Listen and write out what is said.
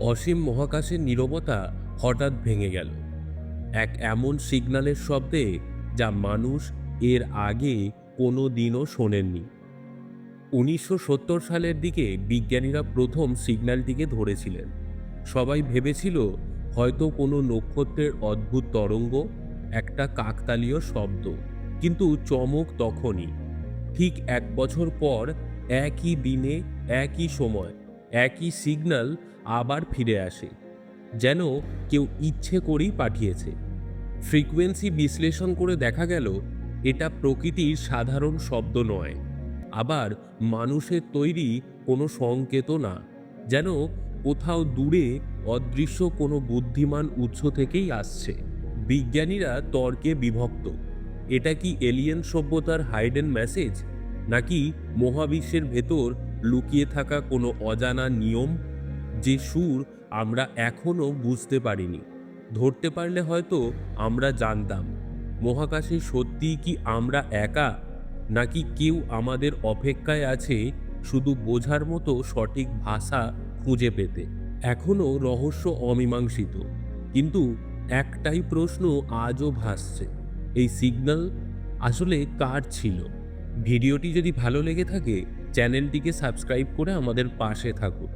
অসীম মহাকাশের নীরবতা হঠাৎ ভেঙে গেল। এক এমন সিগন্যালের শব্দে যা মানুষ এর আগে কোনো দিনও শোনেননি। উনিশশো সত্তর সালের দিকে বিজ্ঞানীরা প্রথম সিগন্যালটিকে ধরেছিলেন। সবাই ভেবেছিল হয়তো কোনো নক্ষত্রের অদ্ভুত তরঙ্গ, একটা কাকতালীয় শব্দ, কিন্তু চমক তখনই। ঠিক এক বছর পর একই দিনে, একই সময়, একই সিগন্যাল আবার ফিরে আসে, যেন কেউ ইচ্ছে করেই পাঠিয়েছে। ফ্রিকোয়েন্সি বিশ্লেষণ করে দেখা গেল, এটা প্রকৃতির সাধারণ শব্দ নয়। আবার মানুষের তৈরি কোনো সংকেত না, যেন কোথাও দূরে অদৃশ্য কোনো বুদ্ধিমান উৎস থেকেই আসছে। বিজ্ঞানীরা তর্কে বিভক্ত, এটা কি এলিয়েন সভ্যতার হাইডেন মেসেজ নাকি মহাবিশ্বের ভেতর লুকিয়ে থাকা কোনো অজানা নিয়ম? যে সুর আমরা এখনও বুঝতে পারিনি। ধরতে পারলে হয়তো আমরা জানতাম, মহাকাশে সত্যিই কি আমরা একা, নাকি কেউ আমাদের অপেক্ষায় আছে শুধু বোঝার মতো সঠিক ভাষা খুঁজে পেতে। এখনও রহস্য অমীমাংসিত, কিন্তু একটাই প্রশ্ন আজও ভাসছে, এই সিগন্যাল আসলে কার ছিল? ভিডিওটি যদি ভালো লেগে থাকে, চ্যানেলটিকে সাবস্ক্রাইব করে আমাদের পাশে থাকুন।